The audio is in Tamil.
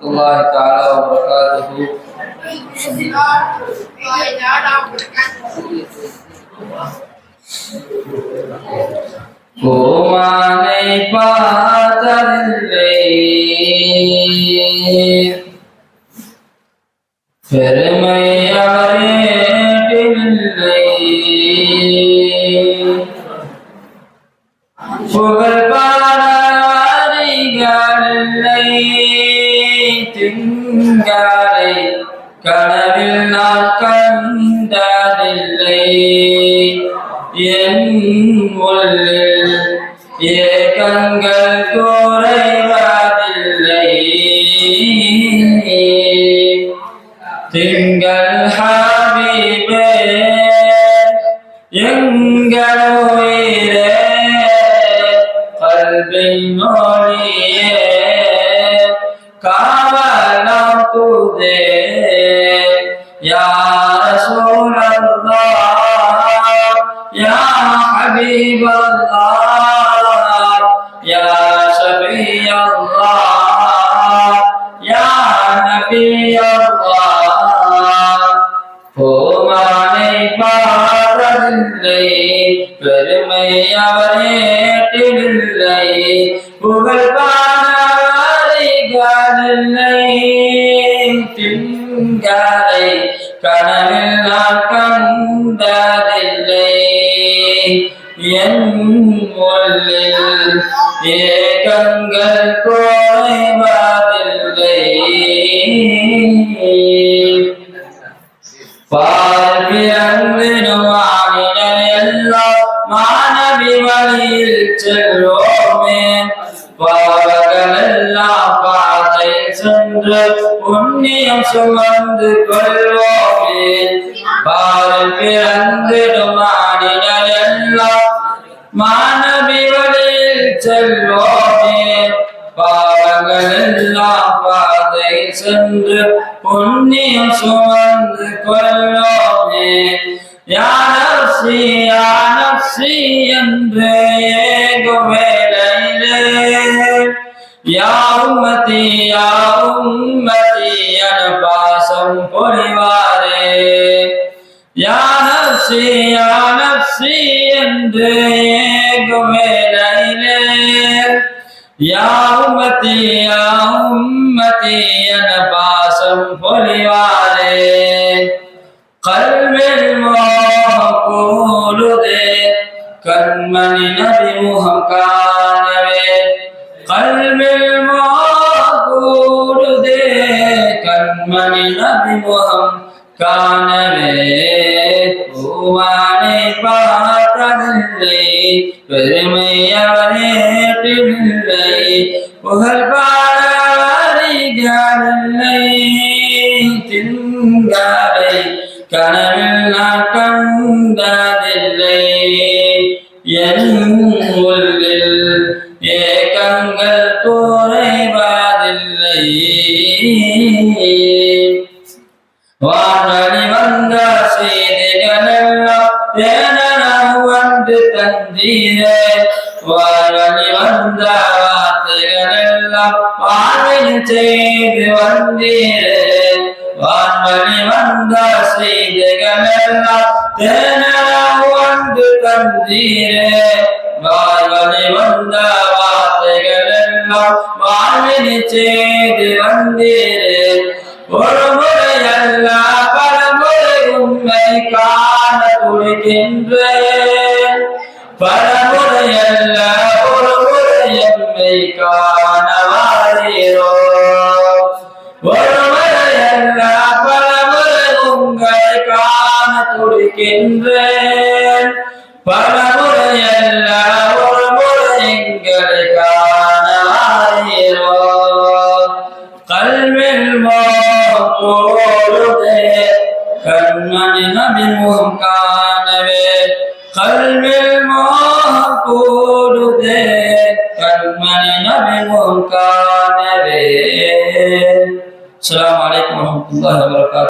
الله تعالى وبركاته கோமானை பார்த்ததில்லை பெருமை என் உள்ளில் ஏகங்கள் குறைவதில்லை. திங்கள் ஹபீபே எங்கள் உயிரே கல்வின் மொழியே காவலம் துதே யா نبي الله. ஷஃபியல்லாஹ் யா நபியல்லாஹ் கோமானை பாடவில்லை பெருமை அவரேட்டில்லை புகழ் பாடவில்லை திங்களை கனவில் நான் கண்டதில்லை என் உள்ளில் ஏகங்கள் குறைவதில்லை எல்லாம் மாணவி வழியில் செல்வோமே. பாவங்களெல்லாம் பாதை சென்று புண்ணியம் சுமந்து கொள்வோமே. பால் பிறந்திடும் மா பாதை சென்று புண்ணியம் சுமந்து கொள்ளோமே யானசி யானசி என்று ஏகும் வேலையிலே யாவுமதி யாவுமதி என பாசம் பொழிவாரே யானசி யானசி என்று ஏகும் வேலையிலே யாவுமதி யாவுமதி என பாசம் பொழிவாரே கல்வில் கூடுதே கண்மணி நபி முகம் காணவே கல்வில் கூடுதே கண்மணி நபி முகம் காணவே பூவானை பார்த்ததில்லை பெருமை அவரேட்டில்லை புகழ் பாடறிகளில்லை திங்களை கனவில் நான் கண்டதில்லை. என் உள்ளில் ஏகங்கள் குறைவதில்லை. வானொலி வந்த செய்திகளெல்லாம் தேனென வந்து தந்தீரே வானொலி வந்த வார்த்தைகளெல்லாம் வாழ்வில் செய்து வந்தீரே. வான்வழி வந்த செய்திகளெல்லாம் தேனென வந்து தந்தீரே. வாழ்வழி வந்த வார்த்தைகளெல்லாம் வாழ்வில் செய்து வந்தீரே. ஒரு முறை அல்ல பல முறை உண்மை காண குடிக்கின்றே காண வாரீரோ ஒரு முறை உங்களை காண துடிக்கின்றேன் பல ஒரு முறை எங்களை காண வாரீரோ கல்வில் கண்மணி কলবের মহাপুরুদে কলমানি নবী মুনকানে রে। আসসালামু আলাইকুম ওয়া রাহমাতুল্লাহি ওয়া বারাকাতুহু।